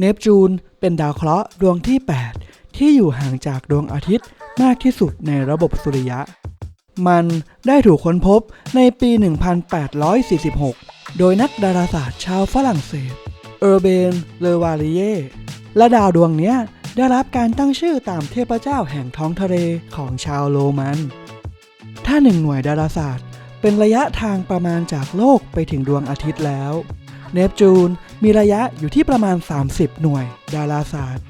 เนปจูนเป็นดาวเคราะห์ดวงที่ 8 ที่อยู่ห่างจากดวงอาทิตย์มากที่สุดในระบบสุริยะ มันได้ถูกค้นพบในปี 1846 โดยนักดาราศาสตร์ชาวฝรั่งเศส เออร์เบน เลวาลีเย และดาวดวงนี้ได้รับการตั้งชื่อตามเทพเจ้าแห่งท้องทะเลของชาวโรมัน ถ้าหนึ่งหน่วยดาราศาสตร์ เป็นระยะทางประมาณจากโลกไปถึงดวงอาทิตย์แล้ว เนปจูนมีระยะอยู่ที่ประมาณ 30 หน่วย ดาราศาสตร์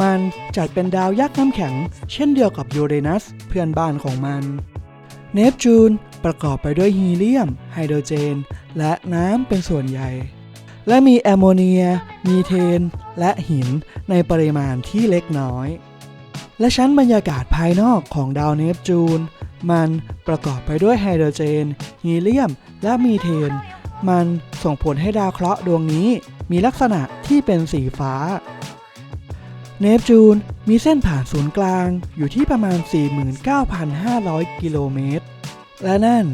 มันจัดเป็นดาวยักษ์น้ำแข็ง เช่นเดียวกับยูเรนัสเพื่อนบ้านของมัน เนปจูนประกอบไปด้วยฮีเลียม ไฮโดรเจน และน้ำเป็นส่วนใหญ่ และมีแอมโมเนีย มีเทน และหินในปริมาณที่เล็กน้อย และชั้นบรรยากาศภายนอกของดาวเนปจูน มันประกอบไปด้วยไฮโดรเจน ฮีเลียม และมีเทน มันส่งผลให้ดาวเคราะห์ดวงนี้มีลักษณะที่เป็นสีฟ้า เนปจูนมีเส้นผ่านศูนย์กลางอยู่ที่ประมาณ 49,500 กิโลเมตร และนั่น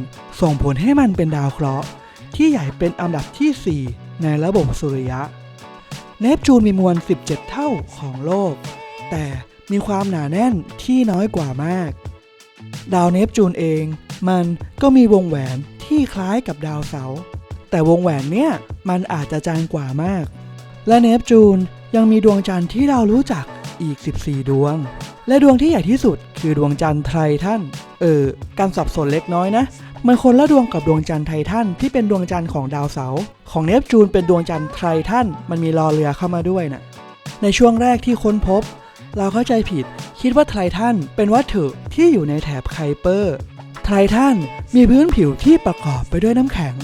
ส่งผลให้มันเป็นดาวเคราะห์ที่ใหญ่เป็นอันดับที่ 4 ในระบบสุริยะ เนปจูนมีมวล 17 เท่าของโลก แต่มีความหนาแน่นที่น้อยกว่ามาก ดาวเนปจูนเอง มันก็มีวงแหวนที่คล้ายกับดาวเสาร์ แต่วงแหวนเนี่ยมันอาจจะจางกว่ามาก และเนปจูนยังมีดวงจันทร์ที่เรารู้จักอีก 14 ดวง และดวงที่ใหญ่ที่สุดคือดวงจันทร์ไททันเออการสับสนเล็กน้อยนะมันคนละดวงกับดวงจันทร์ไททันที่เป็นดวงจันทร์ของดาวเสาร์ของเนปจูนเป็นดวงจันทร์ไททันมันมีรอเรือเข้ามาด้วยนะในช่วงแรกที่ค้นพบ เราเข้าใจผิด คิดว่าไททันเป็นวัตถุที่อยู่ในแถบไคเปอร์ไททันมีพื้นผิวที่ประกอบไปด้วยน้ำแข็ง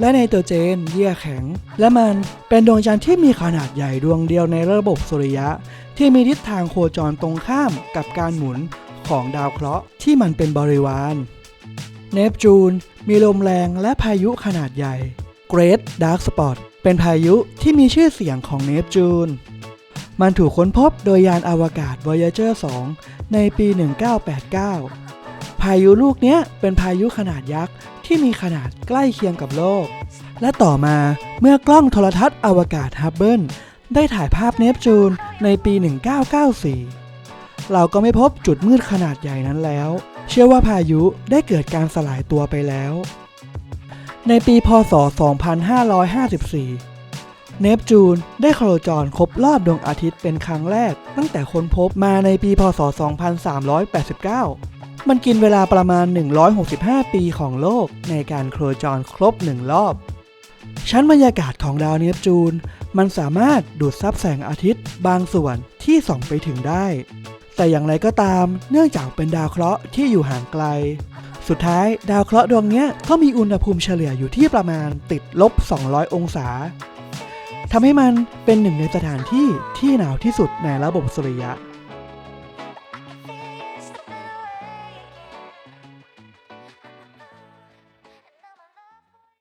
และไนโตรเจน เยื่อแข็ง และมันเป็นดวงจันทร์ที่มีขนาดใหญ่ดวงเดียวในระบบสุริยะ ที่มีทิศทางโคจรตรงข้ามกับการหมุนของดาวเคราะห์ที่มันเป็นบริวาร เนปจูน มีลมแรงและพายุขนาดใหญ่ Great Dark Spot เป็นพายุที่มีชื่อเสียงของเนปจูน มันถูกค้นพบโดยยานอวกาศ Voyager 2 ในปี 1989 พายุลูกนี้เป็นพายุขนาดยักษ์ที่มีขนาดใกล้เคียงกับโลก และต่อมาเมื่อกล้องโทรทัศน์อวกาศฮับเบิลได้ถ่ายภาพเนปจูนในปี 1994 เราก็ไม่พบจุดมืดขนาดใหญ่นั้นแล้ว เชื่อว่าพายุได้เกิดการสลายตัวไปแล้ว ในปีพศ 2554 เนปจูนได้โคจรครบรอบดวงอาทิตย์เป็นครั้งแรก ตั้งแต่ค้นพบมาในปีพศ 2389 มันกินเวลาประมาณ 165 ปีของโลกในการโคจรครบหนึ่งรอบ ชั้นบรรยากาศของดาวเนปจูน มันสามารถดูดซับแสงอาทิตย์บางส่วนที่ส่องไปถึงได้ แต่อย่างไรก็ตามเนื่องจากเป็นดาวเคราะห์ที่อยู่ห่างไกล สุดท้ายดาวเคราะห์ดวงนี้ก็มีอุณหภูมิเฉลี่ยอยู่ที่ประมาณติดลบ 200 องศาทำให้มันเป็นหนึ่งในสถานที่ที่หนาวที่สุดในระบบสุริยะ